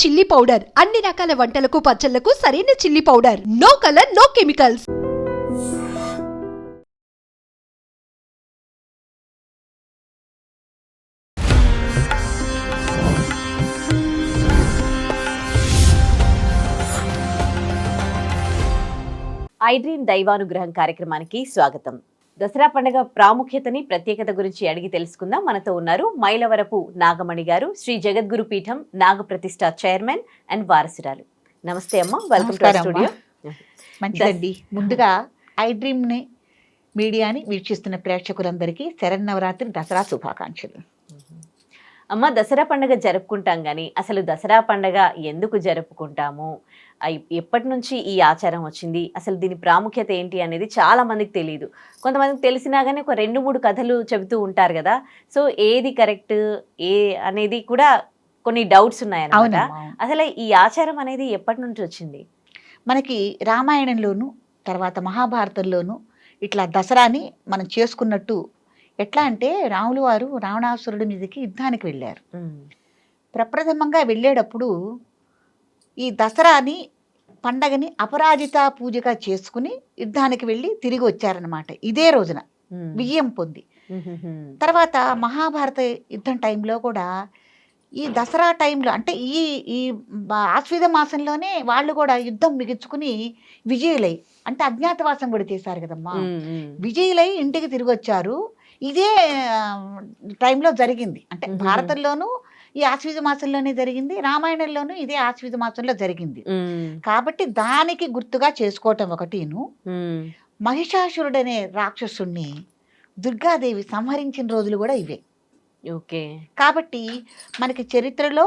Chilli powder. అన్ని రకాల వంటలకు పచ్చళ్ళకు సరైన chilli powder. No colour no chemicals I dream దైవానుగ్రహం కార్యక్రమానికి స్వాగతం. దసరా పండుగ ప్రాముఖ్యతని ప్రత్యేకత గురించి అడిగి తెలుసుకుందాం. మనతో ఉన్నారు మైలవరపు నాగమణి గారు శ్రీ జగద్గురు పీఠం నాగప్రతిష్ఠ చైర్మన్ అండ్ వారసురాలు. నమస్తే అమ్మ వెల్కమ్ టు స్టూడియో మంచిదండి. ముందుగా ఐ డ్రీమ్ని మీడియాని వీక్షిస్తున్న ప్రేక్షకులందరికీ శరన్నవరాత్రి దసరా శుభాకాంక్షలు. అమ్మ దసరా పండుగ జరుపుకుంటాం కానీ అసలు దసరా పండుగ ఎందుకు జరుపుకుంటాము? ఎప్పటి నుంచి ఈ ఆచారం వచ్చింది? అసలు దీని ప్రాముఖ్యత ఏంటి అనేది చాలా మందికి తెలియదు కొంతమందికి తెలిసినా కానీ ఒక రెండు మూడు కథలు చెబుతూ ఉంటారు కదా? సో ఏది కరెక్ట్ ఏ అనేది కూడా కొన్ని డౌట్స్ ఉన్నాయన్నమాట. అవునమ్మా అసలు ఈ ఆచారం అనేది ఎప్పటి నుంచి వచ్చింది? మనకి రామాయణంలోను తర్వాత మహాభారతంలోను ఇట్లా దసరాని మనం చేసుకున్నట్టు ఎట్లా అంటే రాములు వారు రావణాసురుడి మీదకి యుద్ధానికి వెళ్ళారు. ప్రప్రథమంగా వెళ్ళేటప్పుడు ఈ దసరాని పండగని అపరాజిత పూజగా చేసుకుని యుద్ధానికి వెళ్ళి తిరిగి వచ్చారనమాట ఇదే రోజున విజయం పొంది. తర్వాత మహాభారత యుద్ధం టైంలో కూడా ఈ దసరా టైంలో అంటే ఈ ఈ ఆశ్వీజ మాసంలోనే వాళ్ళు కూడా యుద్ధం మిగించుకుని విజయులై అంటే అజ్ఞాతవాసం కూడా చేశారు కదమ్మా. విజయులై ఇంటికి తిరిగి వచ్చారు. ఇదే టైంలో జరిగింది. అంటే. భారతంలోనూ ఈ ఆశ్వీజ మాసంలోనే జరిగింది. రామాయణంలోనూ ఇదే ఆశ్వీజ మాసంలో జరిగింది. కాబట్టి దానికి గుర్తుగా చేసుకోవటం ఒకటిను. మహిషాసురుడనే రాక్షసుణ్ణి దుర్గాదేవి సంహరించిన రోజులు కూడా ఇవే. ఓకే. కాబట్టి మనకి చరిత్రలో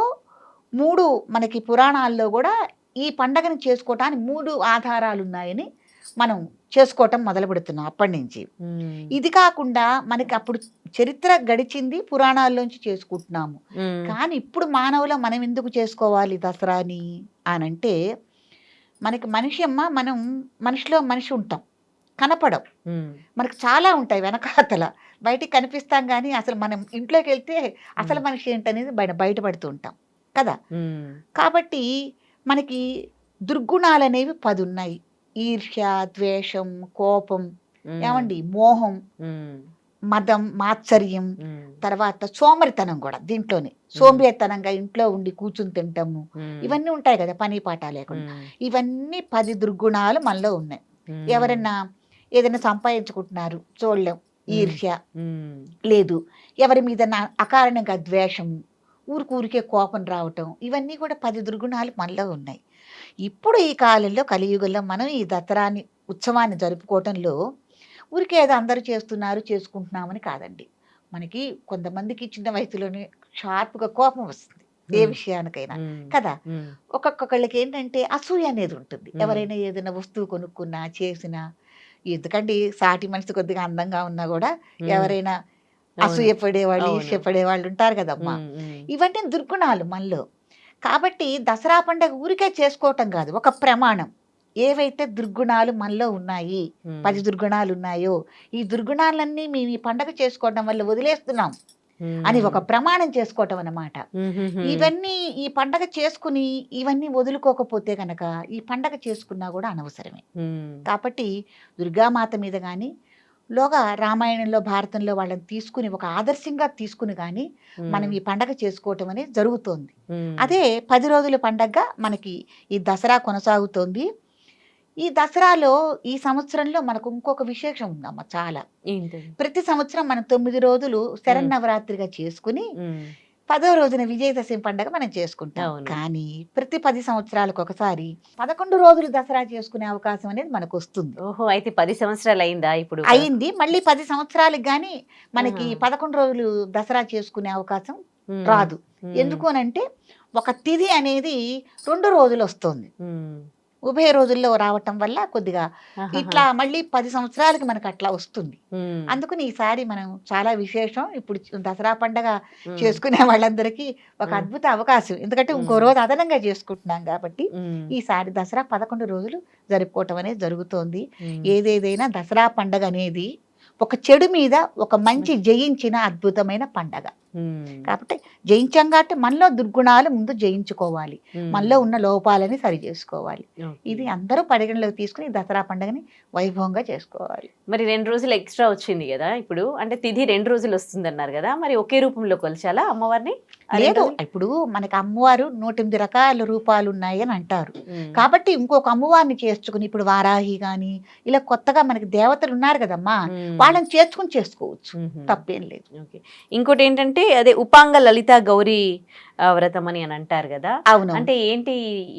మూడు మనకి పురాణాల్లో కూడా ఈ పండగను చేసుకోవటానికి మూడు ఆధారాలు ఉన్నాయని మనం చేసుకోవటం మొదలు పెడుతున్నాం అప్పటి నుంచి. ఇది కాకుండా మనకి అప్పుడు చరిత్ర గడిచింది పురాణాల్లోంచి చేసుకుంటున్నాము. కానీ ఇప్పుడు మానవుల మనం ఎందుకు చేసుకోవాలి దసరాని అని అంటే మనకి మనిషి అమ్మ మనం మనిషిలో మనిషి ఉంటాం. కనపడం. మనకు చాలా ఉంటాయి వెనకాతల. బయటికి కనిపిస్తాం కానీ అసలు మనం ఇంట్లోకి వెళ్తే అసలు మనిషి ఏంటనేది బయట బయటపడుతూ ఉంటాం. కదా? కాబట్టి మనకి దుర్గుణాలు అనేవి పది ఉన్నాయి ఈర్ష్య ద్వేషం కోపం ఏమండి? మోహం మదం మాత్సర్యం తర్వాత సోమరితనం కూడా దీంట్లోనే. సోంబేతనంగా ఇంట్లో ఉండి కూర్చుని తింటాము. ఇవన్నీ ఉంటాయి కదా పని పాట లేకుండా. ఇవన్నీ పది దుర్గుణాలు మనలో ఉన్నాయి. ఎవరైనా ఏదైనా సంపాదించుకుంటున్నారు చూడలేం. ఈర్ష్య. లేదు. ఎవరి మీద అకారణంగా ద్వేషము ఊరికి ఊరికే కోపం రావటం ఇవన్నీ కూడా పది దుర్గుణాలు మనలో ఉన్నాయి. ఇప్పుడు ఈ కాలంలో కలియుగంలో మనం ఈ దసరాని ఉత్సవాన్ని జరుపుకోవటంలో ఊరికే ఏదో అందరూ చేస్తున్నారు చేసుకుంటున్నామని కాదండి. మనకి కొంతమందికి చిన్న వయసులోనే షార్ప్గా కోపం వస్తుంది ఏ. విషయానికైనా. కదా? ఒక్కొక్కళ్ళకి ఏంటంటే అసూయ అనేది ఉంటుంది. ఎవరైనా ఏదైనా వస్తువు కొనుక్కున్నా చేసినా ఎందుకంటే సాటి మనిషి కొద్దిగా అందంగా ఉన్నా కూడా ఎవరైనా అసూయ పడేవాళ్ళు అవును. ఈర్ష్య పడేవాళ్ళు ఉంటారు కదమ్మా. ఇవన్నీ దుర్గుణాలు మనలో. కాబట్టి దసరా పండుగ ఊరికే చేసుకోవటం కాదు. ఒక ప్రమాణం. ఏవైతే దుర్గుణాలు మనలో ఉన్నాయి పది దుర్గుణాలు ఉన్నాయో ఈ దుర్గుణాలన్నీ మేము ఈ పండగ చేసుకోవడం వల్ల వదిలేస్తున్నాం అని ఒక ప్రమాణం చేసుకోవటం అన్నమాట. ఇవన్నీ ఈ పండగ చేసుకుని ఇవన్నీ వదులుకోకపోతే కనుక ఈ పండగ చేసుకున్నా కూడా అనవసరమే. కాబట్టి దుర్గామాత మీద కానీ లోగా రామాయణంలో భారతంలో వాళ్ళని తీసుకుని ఒక ఆదర్శంగా తీసుకుని కానీ మనం ఈ పండగ చేసుకోవటం అనేది జరుగుతోంది. అదే పది రోజుల పండగగా మనకి ఈ దసరా కొనసాగుతోంది. ఈ దసరాలో ఈ సంవత్సరంలో మనకు ఇంకొక విశేషం ఉందమ్మ చాలా. ప్రతి సంవత్సరం మనం తొమ్మిది రోజులు శరన్నవరాత్రిగా చేసుకుని పదో రోజున విజయదశమి పండగ మనం చేసుకుంటాం. కానీ ప్రతి పది సంవత్సరాలకు ఒకసారి పదకొండు రోజులు దసరా చేసుకునే అవకాశం అనేది మనకు వస్తుంది ఓహో అయితే పది సంవత్సరాలు అయిందా ఇప్పుడు? అయింది. మళ్ళీ పది సంవత్సరాలకు గాని మనకి. పదకొండు రోజులు దసరా చేసుకునే అవకాశం రాదు. ఎందుకు అనంటే ఒక తిథి అనేది రెండు రోజులు వస్తుంది. ఉభయ రోజుల్లో రావటం వల్ల కొద్దిగా ఇట్లా మళ్ళీ పది సంవత్సరాలకి మనకు అట్లా వస్తుంది. అందుకని ఈసారి మనం చాలా విశేషం ఇప్పుడు దసరా పండగ చేసుకునే వాళ్ళందరికీ ఒక. అద్భుత అవకాశం. ఎందుకంటే ఇంకో. రోజు అదనంగా చేసుకుంటున్నాం కాబట్టి ఈసారి దసరా పదకొండు రోజులు జరుపుకోవటం అనేది జరుగుతోంది. ఏదేదైనా దసరా పండగ అనేది ఒక చెడు మీద ఒక మంచి జయించిన అద్భుతమైన పండగ. కాబట్టి జయించాం కాబట్టి మనలో దుర్గుణాలు ముందు జయించుకోవాలి. మనలో ఉన్న లోపాలని సరి చేసుకోవాలి. ఇది అందరూ పరిగణలోకి తీసుకుని దసరా పండుగని వైభవంగా చేసుకోవాలి. మరి రెండు రోజులు ఎక్స్ట్రా వచ్చింది కదా ఇప్పుడు. అంటే తిథి రెండు రోజులు వస్తుంది అన్నారు కదా. మరి ఒకే రూపంలో కొలిచాలా అమ్మవారిని? లేదు? ఇప్పుడు మనకి అమ్మవారు నూటెనిమిది రకాల రూపాలు ఉన్నాయి అని అంటారు కాబట్టి ఇంకొక అమ్మవారిని చేర్చుకుని ఇప్పుడు వారాహి గాని ఇలా కొత్తగా మనకి దేవతలు ఉన్నారు కదమ్మా వాళ్ళని చేర్చుకుని చేసుకోవచ్చు. తప్పేం లేదు. ఇంకోటి ఏంటంటే అదే ఉపాంగ లలిత గౌరీ వ్రతం అని అని అంటారు కదా. అవును. అంటే ఏంటి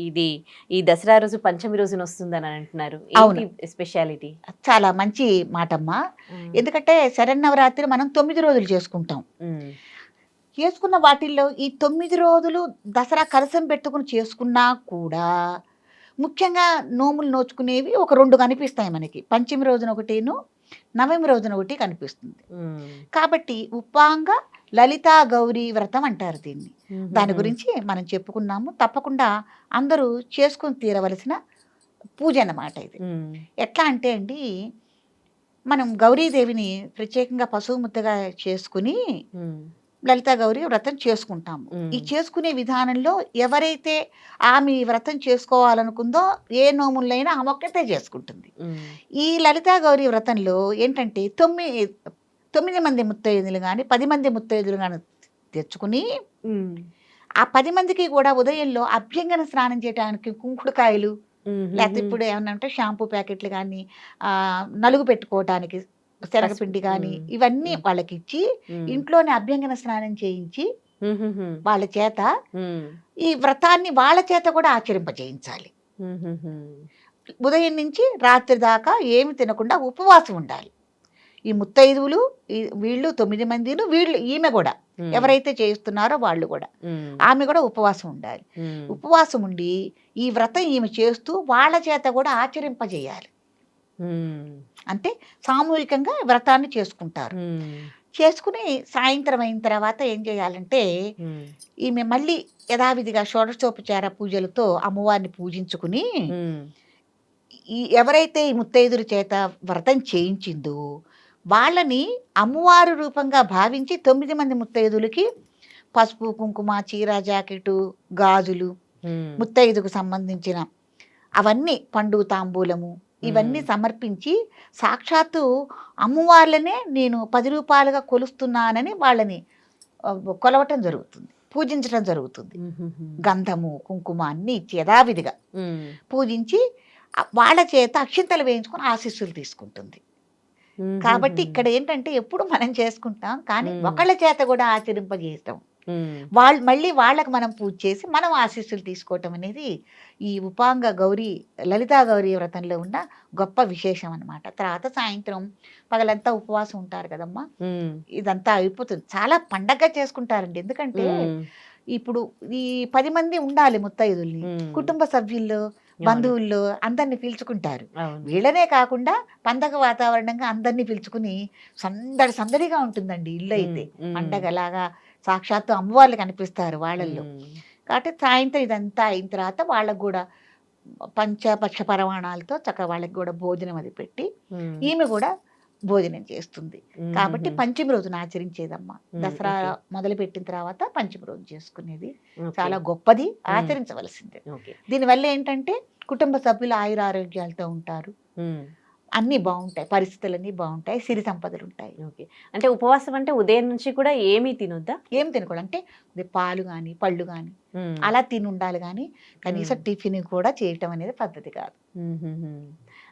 ఇది? ఈ దసరా రోజు పంచమి రోజున వస్తుందని అని అంటున్నారు. అవును. స్పెషాలిటీ చాలా మంచి మాటమ్మా. ఎందుకంటే శరన్నవరాత్రి మనం తొమ్మిది రోజులు చేసుకుంటాం. చేసుకున్న వాటిల్లో ఈ తొమ్మిది రోజులు దసరా కలసం పెట్టుకుని చేసుకున్నా కూడా ముఖ్యంగా నోములు నోచుకునేవి ఒక రెండు కనిపిస్తాయి మనకి. పంచమి రోజున ఒకటిను నవమి రోజున ఒకటి కనిపిస్తుంది. కాబట్టి ఉపాంగ లలితా గౌరీ వ్రతం అంటారు దీన్ని. దాని గురించి మనం చెప్పుకున్నాము తప్పకుండా అందరూ చేసుకుని తీరవలసిన పూజ అన్నమాట ఇది. ఎట్లా అంటే అండి మనం గౌరీదేవిని ప్రత్యేకంగా పశువు ముద్దగా చేసుకుని లలితా గౌరీ వ్రతం చేసుకుంటాము. ఈ చేసుకునే విధానంలో ఎవరైతే ఆమె వ్రతం చేసుకోవాలనుకుందో ఏ నోములైనా ఆమె ఒక్కతే చేసుకుంటుంది. ఈ లలితా గౌరీ వ్రతంలో ఏంటంటే తొమ్మిది తొమ్మిది మంది ముత్తైదులు కానీ పది మంది ముత్తైదులు కానీ తెచ్చుకుని ఆ పది మందికి కూడా ఉదయంలో అభ్యంగన స్నానం చేయడానికి కుంకుడుకాయలు లేకపోతే ఇప్పుడు ఏమన్నా అంటే షాంపూ ప్యాకెట్లు కానీ నలుగు పెట్టుకోవటానికి శనగపిండి కానీ. ఇవన్నీ. వాళ్ళకి ఇచ్చి ఇంట్లోనే అభ్యంగన స్నానం చేయించి వాళ్ళ చేత ఈ వ్రతాన్ని వాళ్ళ చేత కూడా ఆచరింపజేయించాలి ఉదయం నుంచి రాత్రి దాకా ఏమి తినకుండా ఉపవాసం ఉండాలి. ఈ ముత్తైదువులు వీళ్ళు తొమ్మిది మందిను వీళ్ళు ఈమె కూడా. ఎవరైతే చేస్తున్నారో వాళ్ళు కూడా. ఆమె కూడా ఉపవాసం ఉండాలి. ఉపవాసం ఉండి ఈ వ్రతం ఈమె చేస్తూ వాళ్ళ చేత కూడా ఆచరింపజేయాలి. అంటే సామూహికంగా వ్రతాన్ని చేసుకుంటారు. చేసుకుని సాయంత్రం అయిన తర్వాత ఏం చేయాలంటే ఈమె మళ్ళీ యథావిధిగా షోడశోపచార పూజలతో అమ్మవారిని పూజించుకుని ఈ ఎవరైతే ఈ ముత్తైదుల చేత వ్రతం చేయించిందో వాళ్ళని అమ్మవారు రూపంగా భావించి తొమ్మిది మంది ముత్తైదులకి పసుపు కుంకుమ చీర జాకెటు గాజులు ముత్తైదుకు సంబంధించిన అవన్నీ పండు తాంబూలము ఇవన్నీ. సమర్పించి సాక్షాత్తు అమ్మవార్లనే నేను పది రూపాయలుగా కొలుస్తున్నానని వాళ్ళని కొలవటం జరుగుతుంది పూజించడం జరుగుతుంది. గంధము కుంకుమ అన్ని ఇచ్చి యథావిధిగా పూజించి వాళ్ళ చేత అక్షింతలు వేయించుకొని ఆశీస్సులు తీసుకుంటుంది. కాబట్టి ఇక్కడ ఏంటంటే ఎప్పుడు మనం చేసుకుంటాం కానీ. ఒకళ్ళ చేత కూడా ఆచరింపజేయటం వాళ్ళు మళ్ళీ వాళ్ళకి మనం పూజ చేసి మనం ఆశీస్సులు తీసుకోవటం అనేది ఈ ఉపాంగ గౌరీ లలితా గౌరీ వ్రతంలో ఉన్న గొప్ప విశేషం అన్నమాట. తర్వాత సాయంత్రం పగలంతా ఉపవాసం ఉంటారు కదమ్మా. ఇదంతా అయిపోతుంది. చాలా పండగగా చేసుకుంటారండి. ఎందుకంటే ఇప్పుడు ఈ పది మంది ఉండాలి ముత్తైదుల్ని. కుటుంబ సభ్యుల్లో బంధువుల్లో అందరిని పిలుచుకుంటారు. వీళ్ళనే కాకుండా పండగ వాతావరణంగా అందరినీ పిలుచుకుని సందడి సందడిగా ఉంటుందండి ఇల్లు అయితే. పండగలాగా సాక్షాత్తు అమ్మవార్లు కనిపిస్తారు వాళ్ళల్లో. కాబట్టి సాయంత్రం ఇదంతా అయిన తర్వాత వాళ్ళకు కూడా పంచపక్ష పరమాణాలతో చక్కగా వాళ్ళకి కూడా భోజనం అది పెట్టి ఈమె కూడా భోజనం చేస్తుంది. కాబట్టి పంచమి రోజున ఆచరించేదమ్మా. మ్మ్, దసరా. మొదలు పెట్టిన తర్వాత పంచమి రోజు చేసుకునేది. చాలా గొప్పది. ఆచరించవలసిందే. దీనివల్ల ఏంటంటే కుటుంబ సభ్యులు ఆయుర ఆరోగ్యాలతో ఉంటారు. అన్నీ బాగుంటాయి. పరిస్థితులన్నీ బాగుంటాయి. సిరి సంపదలు ఉంటాయి. ఓకే. అంటే ఉపవాసం అంటే ఉదయం నుంచి కూడా ఏమీ తినొద్దా? ఏం తినకూడదు. అంటే పాలు కానీ పళ్ళు కానీ అలా తిని ఉండాలి కానీ కనీసం. టిఫిన్ కూడా చేయటం అనేది పద్ధతి కాదు.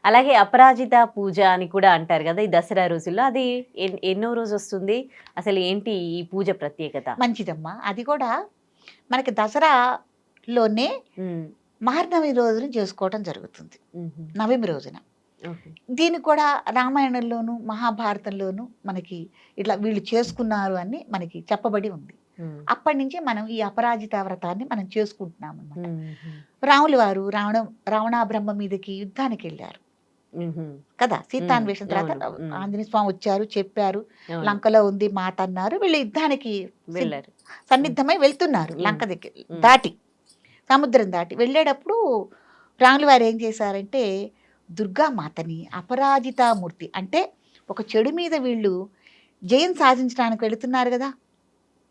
అలాగే అపరాజిత పూజ అని కూడా అంటారు కదా ఈ దసరా రోజుల్లో అది ఎన్- ఎన్నో రోజు వస్తుంది అసలు ఏంటి ఈ పూజ ప్రత్యేకత మంచిదమ్మా అది కూడా మనకి దసరాలోనే. మహర్నవమి రోజున చేసుకోవటం జరుగుతుంది. నవమి రోజున. దీనికి కూడా రామాయణంలోను మహాభారతంలోను మనకి ఇట్లా వీళ్ళు చేసుకున్నారు అని మనకి చెప్పబడి ఉంది. అప్పటి నుంచి మనం ఈ అపరాజిత వ్రతాన్ని మనం చేసుకుంటున్నాం అన్నమాట మ్మ్. రాములు వారు రావణ రావణాబ్రహ్మ మీదకి యుద్ధానికి వెళ్ళారు. కదా సీతాన్వేషణ. తర్వాత. ఆంజనేయ స్వామి వచ్చారు చెప్పారు. లంకలో ఉంది మాట అన్నారు వీళ్ళు యుద్ధానికి వెళ్ళారు సన్నిద్ధమై వెళ్తున్నారు. లంక దగ్గర. దాటి సముద్రం దాటి వెళ్ళేటప్పుడు రాములు వారు ఏం చేశారంటే దుర్గామాతని అపరాజితామూర్తి అంటే ఒక చెడు మీద వీళ్ళు జయం సాధించడానికి వెళుతున్నారు కదా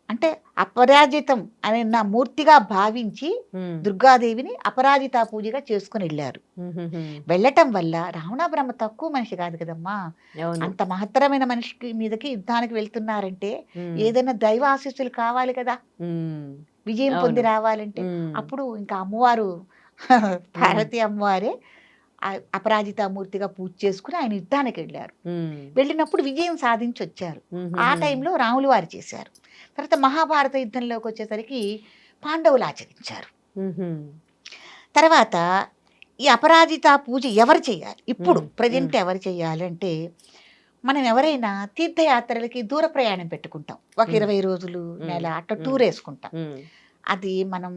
అంటే అపరాజితం అనే నా మూర్తిగా భావించి దుర్గాదేవిని అపరాజిత పూజగా చేసుకుని వెళ్ళారు. వెళ్ళటం వల్ల రావణ బ్రహ్మ తక్కువ మనిషి కాదు కదమ్మా. అంత మహత్తరమైన మనిషికి మీదకి యుద్ధానికి వెళ్తున్నారంటే ఏదైనా దైవ ఆశీస్సులు కావాలి కదా. విజయం. పొంది రావాలంటే అప్పుడు ఇంకా అమ్మవారు పార్వతీ అమ్మవారే అపరాజిత మూర్తిగా పూజ చేసుకుని ఆయన యుద్ధానికి వెళ్ళారు. వెళ్ళినప్పుడు విజయం సాధించి వచ్చారు ఆ టైంలో రాములు వారు చేశారు. తర్వాత మహాభారత యుద్ధంలోకి వచ్చేసరికి పాండవులు ఆచరించారు తర్వాత ఈ అపరాజిత పూజ ఎవరు చేయాలి ఇప్పుడు. ప్రజెంట్ ఎవరు చేయాలి అంటే మనం ఎవరైనా తీర్థయాత్రలకి దూర ప్రయాణం పెట్టుకుంటాం ఒక. ఇరవై రోజులు. నెల అట్లా. టూర్ వేసుకుంటాం అది మనం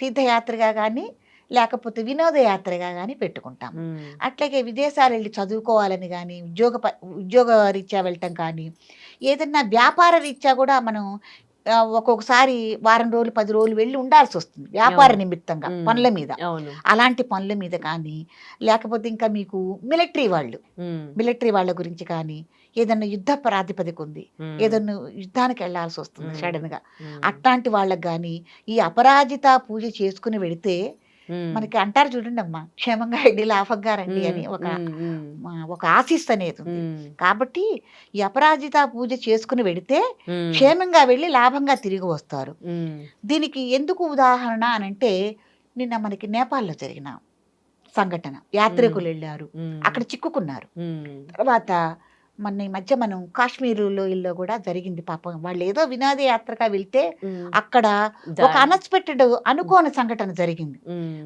తీర్థయాత్రగా కానీ లేకపోతే వినోదయాత్రగా కానీ పెట్టుకుంటాం అట్లాగే విదేశాలు వెళ్ళి చదువుకోవాలని కానీ ఉద్యోగ ఉద్యోగ రీత్యా వెళ్ళటం కానీ ఏదన్నా వ్యాపార రీత్యా కూడా మనం ఒక్కొక్కసారి వారం రోజులు పది రోజులు వెళ్ళి ఉండాల్సి వస్తుంది. వ్యాపార. నిమిత్తంగా. పనుల మీద. అలాంటి పనుల మీద కానీ లేకపోతే ఇంకా మీకు మిలిటరీ వాళ్ళు మిలిటరీ వాళ్ళ గురించి కానీ ఏదన్నా యుద్ధ ప్రాతిపదిక ఉంది ఏదన్నా యుద్ధానికి వెళ్ళాల్సి వస్తుంది. సడన్గా అట్లాంటి వాళ్ళకి కానీ ఈ అపరాజిత పూజ చేసుకుని వెళితే ఉమ్, మనకి అంటారు చూడండి అమ్మా క్షేమంగా వెళ్ళి లాభంగా రండి అని ఒక ఒక ఆశీస్ అనేది ఉంది. కాబట్టి ఈ అపరాజిత పూజ చేసుకుని వెడితే క్షేమంగా వెళ్ళి లాభంగా తిరిగి వస్తారు. దీనికి ఎందుకు ఉదాహరణ అని అంటే నిన్న మనకి నేపాల్లో జరిగిన సంఘటన. యాత్రికులు వెళ్ళారు. అక్కడ చిక్కుకున్నారు. తర్వాత మొన్న ఈ మధ్య మనం కాశ్మీరులో ఇల్లు కూడా జరిగింది పాపం. వాళ్ళు ఏదో వినోద యాత్రగా వెళ్తే అక్కడ ఒక. అన్ఎక్స్పెక్టెడ్ అనుకోని సంఘటన జరిగింది.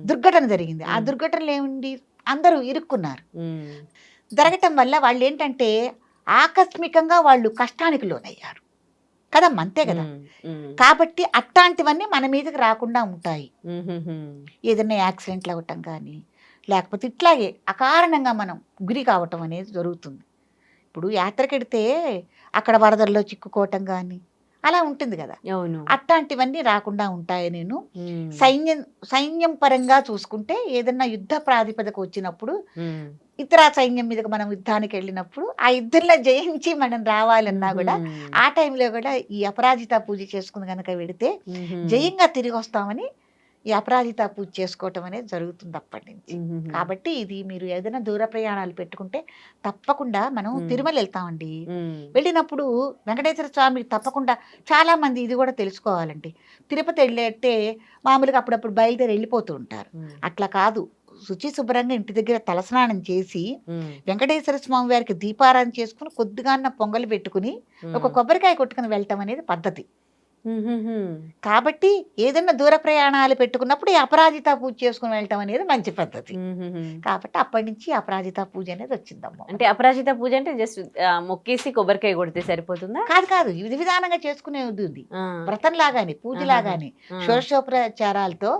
దుర్ఘటన జరిగింది. ఆ. దుర్ఘటనలో ఏముంది? అందరూ ఇరుక్కున్నారు. జరగటం వల్ల వాళ్ళు ఏంటంటే ఆకస్మికంగా వాళ్ళు కష్టానికి లోనయ్యారు. కదమ్మా అంతే కదా? కాబట్టి అట్లాంటివన్నీ మన మీదకి రాకుండా ఉంటాయి. ఏదైనా యాక్సిడెంట్లు అవ్వటం కానీ లేకపోతే ఇట్లాగే అకారణంగా మనం గురి కావటం అనేది జరుగుతుంది. ఇప్పుడు యాత్రకెడితే అక్కడ వరదల్లో చిక్కుకోవటం కానీ అలా ఉంటుంది కదా. అవును. అట్లాంటివన్నీ రాకుండా ఉంటాయి నేను. సైన్యం సైన్యం పరంగా చూసుకుంటే ఏదన్నా యుద్ధ ప్రాతిపదిక వచ్చినప్పుడు ఇతర సైన్యం మీదకి మనం యుద్ధానికి వెళ్ళినప్పుడు ఆ యుద్ధంలో జయించి మనం రావాలన్నా కూడా ఆ టైంలో కూడా ఈ అపరాజిత పూజ చేసుకుని కనుక వెడితే జయంగా తిరిగి వస్తామని ఈ అపరాజిత పూజ చేసుకోవటం అనేది జరుగుతుంది అప్పటి నుంచి. కాబట్టి ఇది మీరు ఏదైనా దూర ప్రయాణాలు పెట్టుకుంటే తప్పకుండా మనం. తిరుమల వెళ్తామండి. వెళ్ళినప్పుడు వెంకటేశ్వర స్వామి తప్పకుండా చాలా మంది ఇది కూడా తెలుసుకోవాలండి. తిరుపతి వెళ్ళేటే మామూలుగా అప్పుడప్పుడు బయలుదేరి వెళ్ళిపోతూ ఉంటారు. అట్లా కాదు. శుచి శుభ్రంగా ఇంటి దగ్గర తలస్నానం చేసి వెంకటేశ్వర స్వామి వారికి దీపారాధన చేసుకుని కొద్దిగా పొంగలి పెట్టుకుని ఒక కొబ్బరికాయ కొట్టుకుని వెళ్ళటం అనేది పద్ధతి. కాబట్టి ఏదైనా దూర ప్రయాణాలు పెట్టుకున్నప్పుడు ఈ అపరాజిత పూజ చేసుకుని వెళ్ళటం అనేది మంచి పద్ధతి. కాబట్టి అప్పటి నుంచి అపరాజిత పూజ అనేది వచ్చిందమ్మ. అంటే అపరాజిత పూజ అంటే జస్ట్ మొక్కేసి కొబ్బరికాయ కొడితే సరిపోతుందా? కాదు కాదు విధి విధానంగా చేసుకునేది ఉంది వ్రతం లాగానే పూజ. లాగానే షోడశోపచారాలతో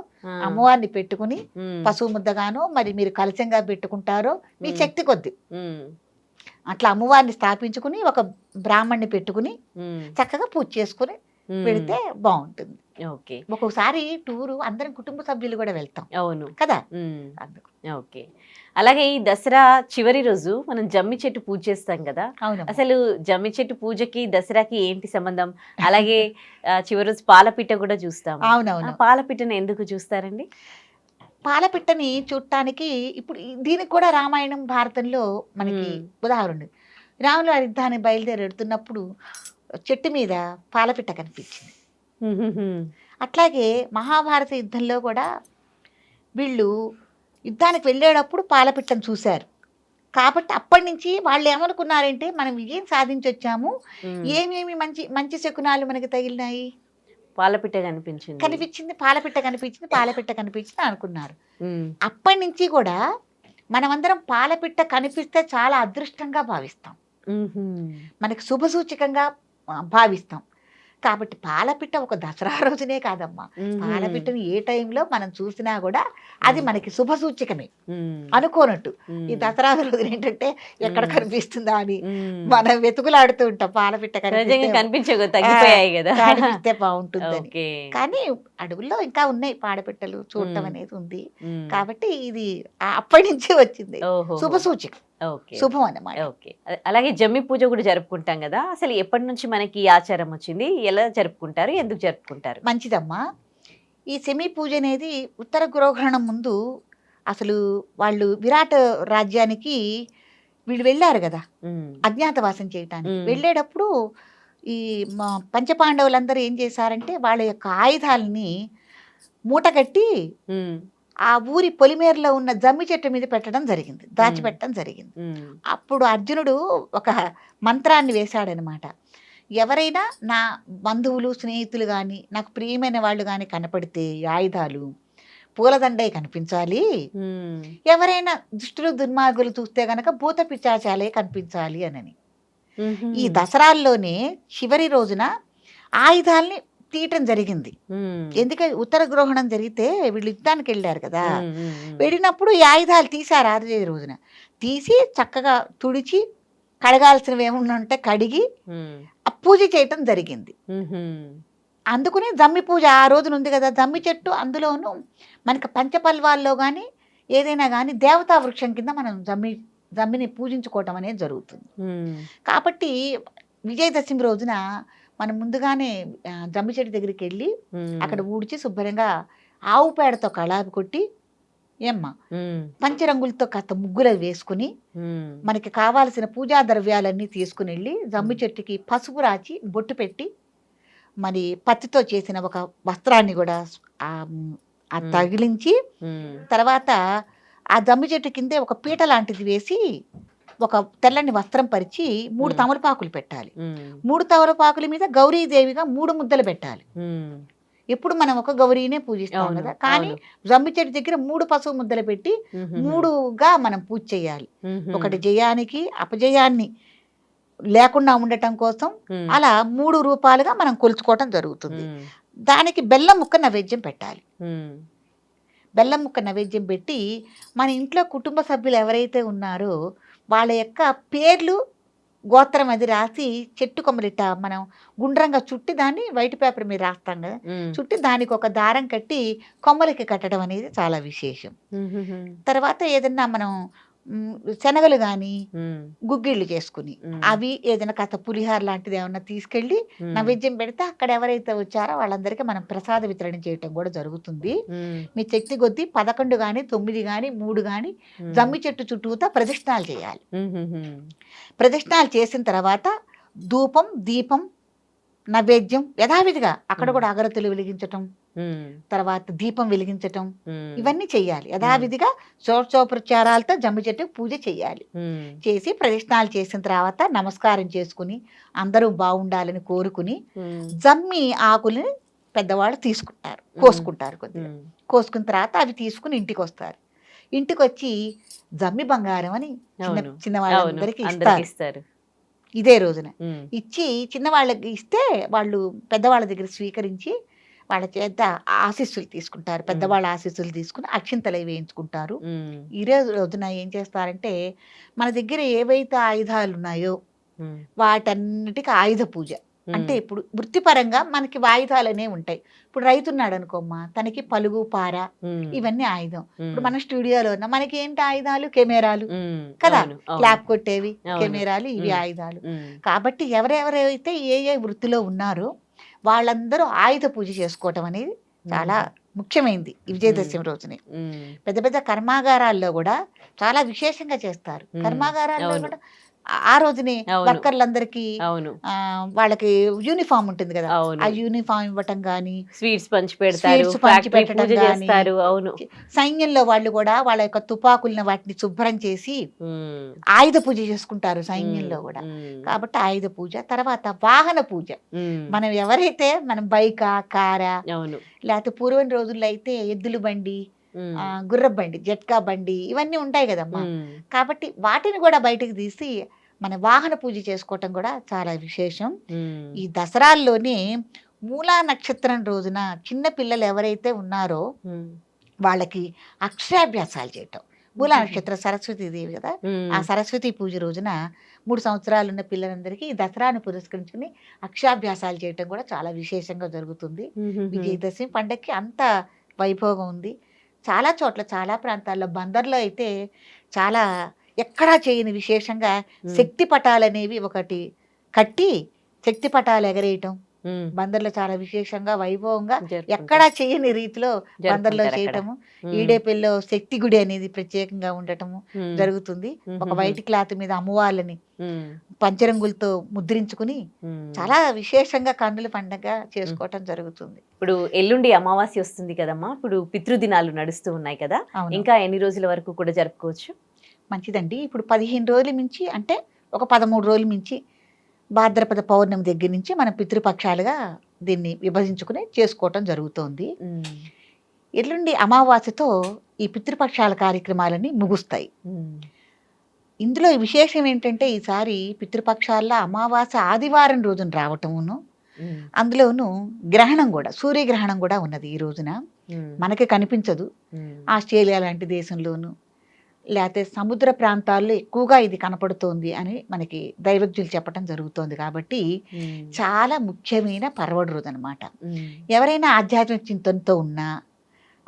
అమ్మవారిని పెట్టుకుని పశువు ముద్దగాను మరి మీరు కలశంగా పెట్టుకుంటారో మీ. శక్తి కొద్ది. అట్లా అమ్మవారిని స్థాపించుకుని ఒక బ్రాహ్మణ్ణి పెట్టుకుని చక్కగా పూజ చేసుకుని పెడితే బాగుంటుంది. ఓకే. ఒక్కొక్కసారి టూరు అందరం కుటుంబ సభ్యులు కూడా వెళ్తాం. అవును. కదా? అందుకు. ఓకే. అలాగే ఈ దసరా చివరి రోజు మనం జమ్మి చెట్టు పూజ చేస్తాం కదా? అసలు జమ్మి చెట్టు పూజకి దసరాకి ఏంటి సంబంధం? అలాగే చివరి రోజు పాలపిట్ట కూడా చూస్తాం అవునవును. పాలపిట్టను ఎందుకు చూస్తారండి? పాలపిట్టని చూడటానికి ఇప్పుడు దీనికి కూడా రామాయణం భారతంలో మనకి. ఉదాహరణ ఉంది రాములు వారి యుద్ధాన్ని బయలుదేరి వెడుతున్నప్పుడు చెట్టు మీద పాలపిట్ట కనిపించింది. అట్లాగే మహాభారత యుద్ధంలో కూడా వీళ్ళు యుద్ధానికి వెళ్ళేటప్పుడు పాలపిట్టను చూశారు. కాబట్టి అప్పటి నుంచి వాళ్ళు ఏమనుకున్నారంటే మనం విజయం సాధించొచ్చాము? ఏమేమి మంచి మంచి శకునాలు మనకి తగిలినాయి? పాలపిట్ట కనిపించింది. కనిపించింది పాలపిట్ట కనిపించింది పాలపిట్ట కనిపించింది అనుకున్నారు. అప్పటి నుంచి కూడా మనమందరం పాలపిట్ట కనిపిస్తే చాలా అదృష్టంగా భావిస్తాం. మనకి శుభసూచకంగా భావిస్తాం. కాబట్టి పాలపిట్ట ఒక దసరా రోజునే కాదమ్మా. పాలపిట్టని ఏ టైంలో మనం చూసినా కూడా అది. మనకి శుభసూచకమే ఉమ్, అనుకోనట్టు. ఈ దసరా రోజు ఏంటంటే ఎక్కడ. కనిపిస్తుందా అని. మనం వెతుకులాడుతూ ఉంటాం. పాలపిట్ట కనిపిస్తే కనిపిస్తే బాగుంటుందని. కానీ అడవుల్లో ఇంకా ఉన్నాయి పాడపెట్టలు చూడటం. అనేది ఉంది. కాబట్టి ఇది అప్పటి నుంచి వచ్చింది. శుభ సూచక. శుభం అన్నమాట. ఓకే. అలాగే జమ్మి పూజ కూడా జరుపుకుంటాం కదా. అసలు ఎప్పటి నుంచి మనకి ఆచారం వచ్చింది? ఎలా జరుపుకుంటారు? ఎందుకు జరుపుకుంటారు? మంచిదమ్మా. ఈ సెమీ పూజ అనేది ఉత్తర గృహగ్రహణం ముందు అసలు వాళ్ళు విరాట్ రాజ్యానికి వీళ్ళు వెళ్ళారు కదా. అజ్ఞాతవాసం చేయటానికి. వెళ్ళేటప్పుడు ఈ మా పంచపాండవులందరూ ఏం చేశారంటే వాళ్ళ యొక్క ఆయుధాలని మూటగట్టి. ఆ ఊరి పొలిమేరలో ఉన్న జమ్మి చెట్టు మీద పెట్టడం జరిగింది దాచిపెట్టడం జరిగింది. అప్పుడు అర్జునుడు ఒక మంత్రాన్ని వేశాడనమాట ఎవరైనా నా బంధువులు స్నేహితులు కానీ నాకు ప్రియమైన వాళ్ళు కానీ కనపడితే ఆయుధాలు పూలదండే కనిపించాలి. ఎవరైనా దుష్టులు దుర్మార్గులు చూస్తే గనక భూత పిచాచాలే కనిపించాలి అనని. ఈ దసరాల్లోనే చివరి రోజున ఆయుధాల్ని తీయటం జరిగింది. ఎందుకంటే ఉత్తర గ్రహణం జరిగితే వీళ్ళు యుద్ధానికి వెళ్ళారు కదా. వెళ్ళినప్పుడు ఈ ఆయుధాలు తీశారు ఆరు రోజున. తీసి చక్కగా తుడిచి కడగాల్సినవి ఏమన్నా ఉంటే కడిగి పూజ చేయటం జరిగింది. అందుకనే జమ్మి పూజ ఆ రోజున ఉంది కదా. జమ్మి చెట్టు అందులోనూ మనకి పంచపల్వాల్లో కానీ ఏదైనా కానీ దేవతా వృక్షం కింద మనం జమ్మి జమ్మిని పూజించుకోవటం అనేది జరుగుతుంది. కాబట్టి విజయదశమి రోజున మనం ముందుగానే జమ్మి చెట్టు దగ్గరికి వెళ్ళి. అక్కడ ఊడ్చి శుభ్రంగా ఆవు పేడతో కళాపి కొట్టి ఏమ్మా. పంచరంగులతో కాస్త ముగ్గులు వేసుకుని. మనకి కావాల్సిన పూజా ద్రవ్యాలన్నీ తీసుకుని వెళ్ళి జమ్మి చెట్టుకి పసుపు రాచి బొట్టు పెట్టి మరి పత్తితో చేసిన ఒక వస్త్రాన్ని కూడా ఆ. తగిలించి. తర్వాత ఆ జమ్మి చెట్టు కిందే ఒక పీట లాంటిది వేసి ఒక తెల్లని వస్త్రం పరిచి మూడు మ్మ్. తమలపాకులు పెట్టాలి ఉమ్. మూడు తమలపాకుల మీద గౌరీదేవిగా మూడు ముద్దలు పెట్టాలి. ఎప్పుడు మనం ఒక గౌరీనే పూజిస్తాం కదా కానీ. జమ్మి చెట్టు దగ్గర మూడు పసుపు ముద్దలు పెట్టి. మూడుగా మనం పూజ చేయాలి. ఒకటి జయానికి అపజయాన్ని లేకుండా ఉండటం కోసం. అలా మూడు రూపాలుగా మనం కొలుచుకోవటం జరుగుతుంది. దానికి బెల్లం ముక్క నైవేద్యం పెట్టాలి. బెల్లం ముక్క నైవేద్యం పెట్టి మన ఇంట్లో కుటుంబ సభ్యులు ఎవరైతే ఉన్నారో వాళ్ళ యొక్క పేర్లు గోత్రం అది రాసి చెట్టు కొమ్మలిట మనం గుండ్రంగా చుట్టి దాన్ని వైట్ పేపర్ మీద రాస్తాం కదా. చుట్టి దానికి ఒక దారం కట్టి కొమ్మలకి కట్టడం అనేది చాలా విశేషం. తర్వాత ఏదన్నా మనం శనగలు ఉమ్. గుగ్గిళ్ళు చేసుకుని. అవి ఏదైనా కాస్త పులిహార లాంటిది ఏమన్నా తీసుకెళ్ళి ఉమ్. నైవేద్యం పెడితే అక్కడ ఎవరైతే వచ్చారో వాళ్ళందరికీ మనం ప్రసాద వితరణ చేయటం కూడా జరుగుతుంది. మీ శక్తి కొద్దీ పదకొండు కానీ తొమ్మిది కానీ మూడు ఉమ్. జమ్మి చెట్టు చుట్టూతా ప్రదక్షిణాలు చేయాలి. ప్రదక్షిణాలు చేసిన తర్వాత ధూపం దీపం నైవేద్యం యథావిధిగా అక్కడ. కూడా అగరత్తులు వెలిగించటం. తర్వాత దీపం వెలిగించటం. ఇవన్నీ చెయ్యాలి. యథావిధిగా షోడశోపచారాలతో జమ్మి చెట్టు పూజ చేయాలి. చేసి ప్రదక్షిణాలు చేసిన తర్వాత నమస్కారం చేసుకుని అందరూ బాగుండాలని కోరుకుని. జమ్మి ఆకుల్ని పెద్దవాళ్ళు తీసుకుంటారు కోసుకుంటారు కొద్దిగా. కోసుకున్న తర్వాత అవి తీసుకుని ఇంటికి వస్తారు ఇంటికి వచ్చి జమ్మి బంగారం అని చిన్న ఇస్తారు. ఇదే రోజున. ఇచ్చి చిన్న వాళ్ళకి ఇస్తే వాళ్ళు పెద్దవాళ్ళ దగ్గర స్వీకరించి వాళ్ళ చేత ఆశీస్సులు తీసుకుంటారు పెద్దవాళ్ళ ఆశీస్సులు తీసుకుని అక్షింతలు వేయించుకుంటారు. ఈ రోజు రోజున ఏం చేస్తారంటే మన దగ్గర ఏవైతే ఆయుధాలు ఉన్నాయో. వాటన్నిటికీ ఆయుధ పూజ. అంటే ఇప్పుడు వృత్తిపరంగా మనకి ఆయుధాలు అనేవి ఉంటాయి ఇప్పుడు రైతున్నాడు అనుకోమ్మా తనకి పలుగు పార. ఇవన్నీ ఆయుధం. ఇప్పుడు మన స్టూడియోలో ఉన్న మనకి ఏంటి ఆయుధాలు కెమెరాలు. కదా? క్లాప్ కొట్టేవి. కెమెరాలు ఇవి. ఆయుధాలు. కాబట్టి ఎవరెవరైతే ఏ ఏ వృత్తిలో ఉన్నారో వాళ్ళందరూ ఆయుధ పూజ చేసుకోవటం అనేది చాలా ముఖ్యమైనది విజయదశమి రోజునే. పెద్ద పెద్ద కర్మాగారాల్లో కూడా చాలా విశేషంగా చేస్తారు. కర్మాగారాల్లో. కూడా ఆ- రోజునే. వర్కర్లందరికీ అవును ఆ, వాళ్ళకి యూనిఫామ్ ఉంటుంది కదా ఆ యూనిఫామ్ ఇవ్వటం గాని స్వీట్స్ పంచి పెడతారు పంచి పెట్టడం. చేస్తారు అవును సైన్యంలో వాళ్ళు కూడా వాళ్ళ యొక్క తుపాకుల్ని వాటిని శుభ్రం చేసి. ఆయుధ పూజ చేసుకుంటారు సైన్యంలో. కూడా. కాబట్టి ఆయుధ పూజ తర్వాత వాహన పూజ. మనం ఎవరైతే మనం బైకా కారా అవును లేకపోతే పూర్వం రోజుల్లో అయితే ఎద్దుల బండి గుర్రపు బండి జట్కా బండి ఇవన్నీ ఉంటాయి కదమ్మా. కాబట్టి వాటిని కూడా బయటకు తీసి మన వాహన పూజ చేసుకోవటం కూడా చాలా విశేషం. ఈ దసరాల్లోనే మూలా నక్షత్రం రోజున చిన్న పిల్లలు ఎవరైతే ఉన్నారో. వాళ్ళకి అక్షరాభ్యాసాలు చేయటం మూలా. నక్షత్ర సరస్వతి దేవి కదా. ఆ సరస్వతి పూజ రోజున మూడు సంవత్సరాలు ఉన్న పిల్లలందరికీ ఈ దసరాను పురస్కరించుకుని అక్షరాభ్యాసాలు చేయటం కూడా చాలా విశేషంగా జరుగుతుంది. విజయదశమి పండగకి అంత వైభోగం ఉంది చాలా చోట్ల చాలా ప్రాంతాల్లో బందర్లో అయితే చాలా ఎక్కడా చేయని విశేషంగా. శక్తి పటాలనేవి ఒకటి కట్టి శక్తి పటాలు ఎగరేయటం. బందర్లో చాలా విశేషంగా వైభవంగా. ఎక్కడా చేయని రీతిలో బందర్లో. చేయటము. ఈడేపల్లిలో శక్తి గుడి అనేది ప్రత్యేకంగా ఉండటము. జరుగుతుంది ఒక. వైట్ క్లాత్ మీద అమ్మవాళ్ళని. పంచరంగులతో ముద్రించుకుని. చాలా విశేషంగా కన్నుల పండగ చేసుకోవటం జరుగుతుంది ఇప్పుడు ఎల్లుండి అమావాస్య వస్తుంది కదమ్మా ఇప్పుడు పితృదినాలు నడుస్తూ ఉన్నాయి కదా ఇంకా ఎన్ని రోజుల వరకు కూడా జరుపుకోవచ్చు మంచిదండి ఇప్పుడు పదిహేను రోజుల మించి అంటే ఒక పదమూడు రోజుల మించి భాద్రపద పౌర్ణమి దగ్గర నుంచి మనం పితృపక్షాలుగా దీన్ని విభజించుకుని చేసుకోవటం జరుగుతోంది. ఎల్లుండి అమావాస్యతో ఈ పితృపక్షాల కార్యక్రమాలన్నీ ముగుస్తాయి. ఇందులో విశేషం ఏంటంటే ఈసారి పితృపక్షాల్లో అమావాస్య ఆదివారం రోజున రావటమును. అందులోనూ గ్రహణం కూడా సూర్యగ్రహణం కూడా ఉన్నది ఈ రోజున. మనకి కనిపించదు. ఆస్ట్రేలియా లాంటి దేశంలోను లేకపోతే సముద్ర ప్రాంతాల్లో ఎక్కువగా ఇది కనపడుతోంది అని మనకి దైవజ్ఞులు చెప్పడం జరుగుతోంది కాబట్టి. చాలా ముఖ్యమైన పర్వడు రోజు అనమాట. ఎవరైనా ఆధ్యాత్మిక చింతనతో ఉన్నా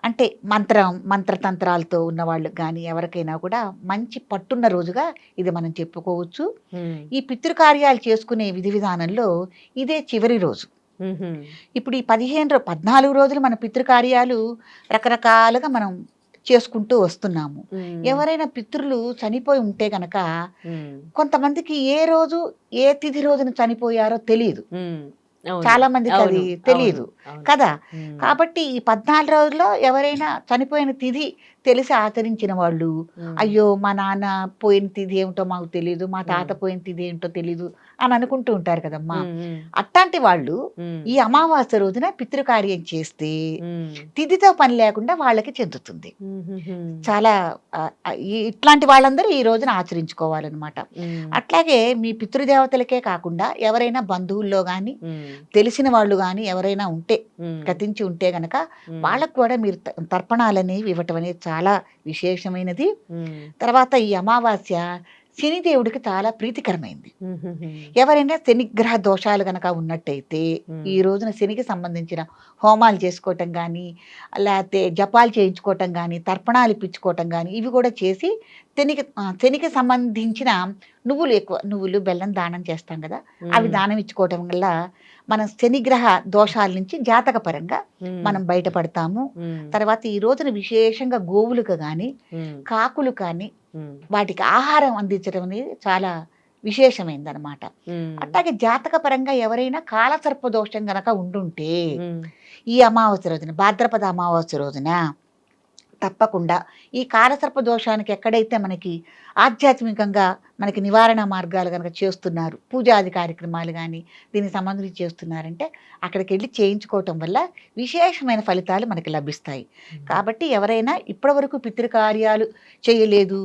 అంటే మంత్రం మంత్రతంత్రాలతో ఉన్న వాళ్ళకి కానీ ఎవరికైనా కూడా మంచి పట్టున్న రోజుగా ఇది మనం చెప్పుకోవచ్చు. ఈ పితృకార్యాలు చేసుకునే విధి విధానంలో ఇదే చివరి రోజు. ఇప్పుడు ఈ పదిహేను పద్నాలుగు రోజులు మన పితృకార్యాలు రకరకాలుగా మనం చేసుకుంటూ వస్తున్నాము. ఎవరైనా పితృలు చనిపోయి ఉంటే గనక. కొంతమందికి ఏ రోజు ఏ తిథి రోజున చనిపోయారో తెలియదు. చాలా మందికి. అది తెలియదు. కదా. కాబట్టి ఈ పద్నాలుగు రోజుల్లో ఎవరైనా చనిపోయిన తిథి తెలిసి ఆచరించిన వాళ్ళు. అయ్యో మా నాన్న పోయిన తిథి ఏమిటో మాకు తెలియదు మా తాత. పోయిన తిథి ఏమిటో తెలియదు అని అనుకుంటూ ఉంటారు కదమ్మా. అట్లాంటి వాళ్ళు. ఈ అమావాస్య రోజున పితృకార్యం చేస్తే. తిథితో పని లేకుండా వాళ్ళకి చెందుతుంది. చాలా ఇట్లాంటి వాళ్ళందరూ ఈ రోజున ఆచరించుకోవాలన్నమాట. అట్లాగే మీ పితృదేవతలకే కాకుండా ఎవరైనా బంధువుల్లో కానీ. తెలిసిన వాళ్ళు కానీ ఎవరైనా ఉంటే. గతించి ఉంటే గనక. వాళ్ళకు కూడా మీరు తర్పణాలనేవి ఇవ్వటం అనేది చాలా విశేషమైనది. తర్వాత ఈ అమావాస్య శనిదేవుడికి చాలా ప్రీతికరమైంది. ఎవరైనా శనిగ్రహ దోషాలు గనక ఉన్నట్టయితే. ఈ రోజున శనికి సంబంధించిన హోమాలు చేసుకోవటం కానీ లేకపోతే జపాలు చేయించుకోవటం కానీ తర్పణాలు ఇప్పించుకోవటం కానీ ఇవి కూడా చేసి శనికి శనికి సంబంధించిన నువ్వులు ఎక్కువ నువ్వులు బెల్లం దానం చేస్తాం కదా అవి. దానం ఇచ్చుకోవటం వల్ల మనం శనిగ్రహ దోషాల నుంచి జాతక పరంగా. మనం బయటపడతాము. తర్వాత ఈ రోజున విశేషంగా గోవులకు కానీ. కాకులు కానీ. వాటికి ఆహారం అందించడం అనేది చాలా విశేషమైందనమాట ఉమ్. అట్లాగే జాతక పరంగా ఎవరైనా కాలసర్ప దోషం గనక ఉండుంటే. ఈ అమావాస్య రోజున భాద్రపద అమావాస్య రోజున తప్పకుండా. ఈ కాలసర్ప దోషానికి ఎక్కడైతే మనకి ఆధ్యాత్మికంగా మనకి నివారణ మార్గాలు కనుక చేస్తున్నారు పూజాది కార్యక్రమాలు కానీ దీనికి సంబంధించి చేస్తున్నారంటే అక్కడికి వెళ్ళి చేయించుకోవటం వల్ల విశేషమైన ఫలితాలు మనకి లభిస్తాయి. కాబట్టి ఎవరైనా ఇప్పటివరకు పితృకార్యాలు చేయలేదు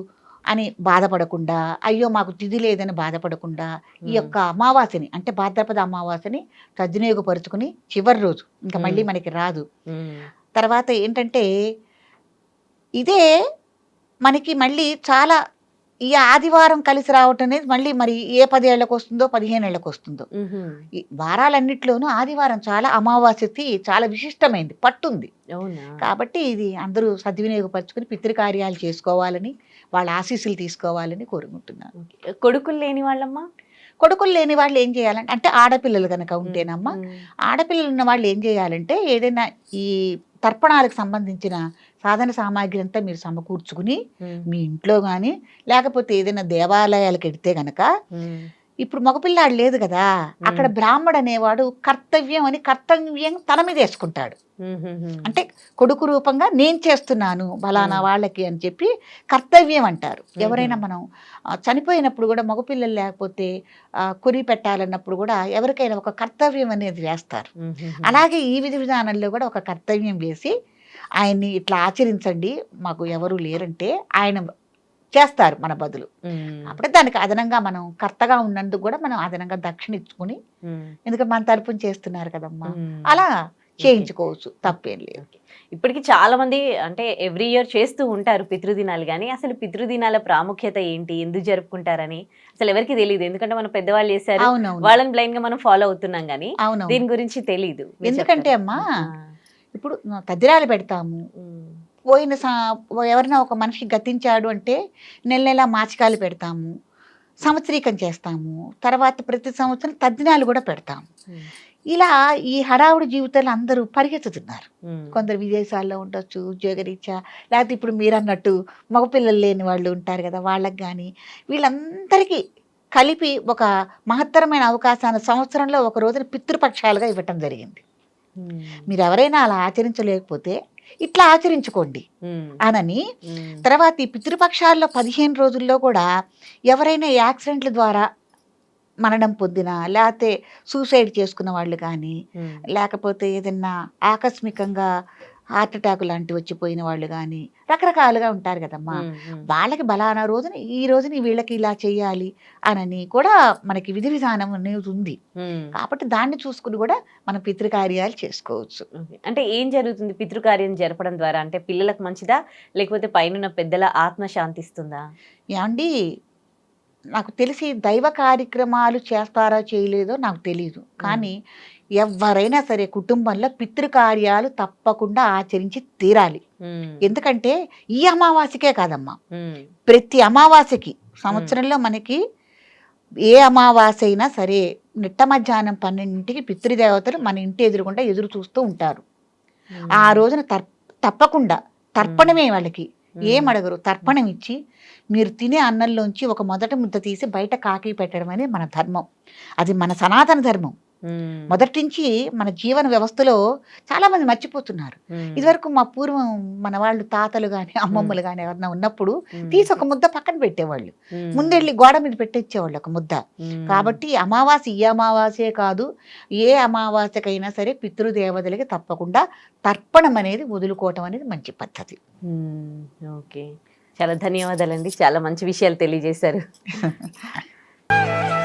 అని బాధపడకుండా అయ్యో మాకు తిథి లేదని బాధపడకుండా ఈ యొక్క అమావాస్యని అంటే భాద్రపద అమావాస్యని సద్వినియోగపరుచుకుని చివరి రోజు ఇంకా మళ్ళీ. మనకి రాదు. తర్వాత ఏంటంటే ఇదే మనకి మళ్ళీ చాలా ఈ ఆదివారం కలిసి రావటం అనేది మళ్ళీ మరి ఏ పదేళ్ళకు వస్తుందో పదిహేను ఏళ్ళకి వస్తుందో. ఈ వారాలన్నిట్లోనూ ఆదివారం చాలా అమావాస్యకి చాలా విశిష్టమైంది పట్టుంది కాబట్టి ఇది అందరూ సద్వినియోగపరచుకుని పితృకార్యాలు చేసుకోవాలని వాళ్ళ ఆశీస్సులు తీసుకోవాలని కోరుకుంటున్నాను. కొడుకులు లేని వాళ్ళమ్మా కొడుకులు లేని వాళ్ళు ఏం చేయాలంటే అంటే ఆడపిల్లలు కనుక ఉంటేనమ్మా. ఆడపిల్లలు ఉన్న వాళ్ళు ఏం చేయాలంటే ఏదైనా ఈ తర్పణాలకు సంబంధించిన సాధన సామాగ్రి అంతా మీరు సమకూర్చుకుని. మీ ఇంట్లో కానీ లేకపోతే ఏదైనా దేవాలయాలకు వెడితే గనక. ఇప్పుడు మగపిల్లాడు లేదు కదా అక్కడ బ్రాహ్మడు అనేవాడు కర్తవ్యం అని కర్తవ్యం తన మీద వేసుకుంటాడు. అంటే కొడుకు రూపంగా నేను చేస్తున్నాను బలానా. వాళ్ళకి అని చెప్పి కర్తవ్యం అంటారు. ఎవరైనా మనం చనిపోయినప్పుడు కూడా మగపిల్లలు లేకపోతే కొరి పెట్టాలన్నప్పుడు కూడా ఎవరికైనా ఒక కర్తవ్యం అనేది వేస్తారు. అలాగే ఈ విధి విధానంలో కూడా ఒక కర్తవ్యం వేసి ఆయన్ని ఇట్లా ఆచరించండి మాకు ఎవరు లేరంటే ఆయన చేస్తారు మన బదులు. అప్పుడే దానికి అదనంగా మనం కర్తగా ఉన్నందుకు కూడా మనం అదనంగా దక్షిణ ఇచ్చుకుని. ఎందుకంటే మన తరపున చేస్తున్నారు కదమ్మా. అలా చేయించుకోవచ్చు తప్పేం లేదు. ఇప్పటికి చాలా మంది అంటే ఎవ్రీ ఇయర్ చేస్తూ ఉంటారు పితృదినాలు కానీ అసలు పితృదినాల ప్రాముఖ్యత ఏంటి ఎందుకు జరుపుకుంటారని అసలు ఎవరికి తెలియదు ఎందుకంటే మన పెద్దవాళ్ళు చేశారు వాళ్ళని బ్లైండ్గా మనం ఫాలో అవుతున్నాం కానీ దీని గురించి తెలియదు ఎందుకంటే? అమ్మా ఇప్పుడు తద్దిరాలు పెడతాము. పోయిన సా- ఎవరైనా ఒక మనిషి గతించాడు అంటే నెల నెల మాచికాలు పెడతాము. సంవత్సరీకం చేస్తాము. తర్వాత ప్రతి సంవత్సరం తద్దినాలు కూడా పెడతాము. ఇలా ఈ హడావుడి జీవితాలు అందరూ పరిగెత్తుతున్నారు. కొందరు విదేశాల్లో ఉండొచ్చు ఉద్యోగరీత్యా లేకపోతే ఇప్పుడు మీరు అన్నట్టు మగపిల్లలు లేని వాళ్ళు ఉంటారు కదా వాళ్ళకి కానీ వీళ్ళందరికీ కలిపి ఒక మహత్తరమైన అవకాశాన్ని సంవత్సరంలో ఒక రోజున పితృపక్షాలుగా ఇవ్వటం జరిగింది. మీరు ఎవరైనా అలా ఆచరించలేకపోతే ఇట్లా ఆచరించుకోండి అనని తర్వాత ఈ పితృపక్షాల్లో పదిహేను రోజుల్లో కూడా ఎవరైనా యాక్సిడెంట్ల ద్వారా మరణం పొందిన లేకపోతే సూసైడ్ చేసుకున్న వాళ్ళు కానీ లేకపోతే ఏదన్నా ఆకస్మికంగా హార్ట్ అటాక్ లాంటివి వచ్చిపోయిన వాళ్ళు కానీ రకరకాలుగా ఉంటారు కదమ్మా. వాళ్ళకి బలానా రోజున ఈ రోజున వీళ్ళకి ఇలా చేయాలి అనని కూడా మనకి విధి విధానం అనేది ఉంది. కాబట్టి దాన్ని చూసుకుని కూడా మనం పితృకార్యాలు చేసుకోవచ్చు. అంటే ఏం జరుగుతుంది? పితృకార్యం జరపడం ద్వారా అంటే పిల్లలకు మంచిదా? లేకపోతే పైన పెద్దల ఆత్మ శాంతిస్తుందా ఏమండి? నాకు తెలిసి దైవ కార్యక్రమాలు చేస్తారో చేయలేదో నాకు తెలియదు కానీ ఎవరైనా సరే కుటుంబంలో పితృకార్యాలు తప్పకుండా ఆచరించి తీరాలి. ఎందుకంటే ఈ అమావాస్యకే కాదమ్మా. ప్రతి అమావాస్యకి సంవత్సరంలో మనకి ఏ అమావాస్య అయినా సరే నిట్ట మధ్యాహ్నం పన్నెండింటికి పితృదేవతలు మన ఇంటి ఎదురుగుండా ఎదురు చూస్తూ ఉంటారు. ఆ రోజున తర్ తప్పకుండా తర్పణమే వాళ్ళకి. ఏం అడగరు తర్పణం ఇచ్చి మీరు తినే అన్నంలోంచి ఒక మొదటి ముద్ద తీసి బయట కాకి పెట్టడం అనేది మన ధర్మం. అది మన సనాతన ధర్మం. మొదటి నుంచి మన జీవన వ్యవస్థలో చాలా మంది మర్చిపోతున్నారు ఇదివరకు మా పూర్వం మన వాళ్ళు తాతలు కానీ అమ్మమ్మలు కానీ ఎవరన్నా ఉన్నప్పుడు తీసి ఒక ముద్ద పక్కన పెట్టేవాళ్ళు. ముందెళ్ళి గోడ మీద పెట్టించేవాళ్ళు ఒక ముద్ద. కాబట్టి అమావాస్య ఈ అమావాస్యే కాదు ఏ అమావాస్యకైనా సరే పితృదేవతలకి తప్పకుండా తర్పణం అనేది వదులుకోవటం అనేది మంచి పద్ధతి. ఓకే. చాలా ధన్యవాదాలండి. చాలా మంచి విషయాలు తెలియజేశారు.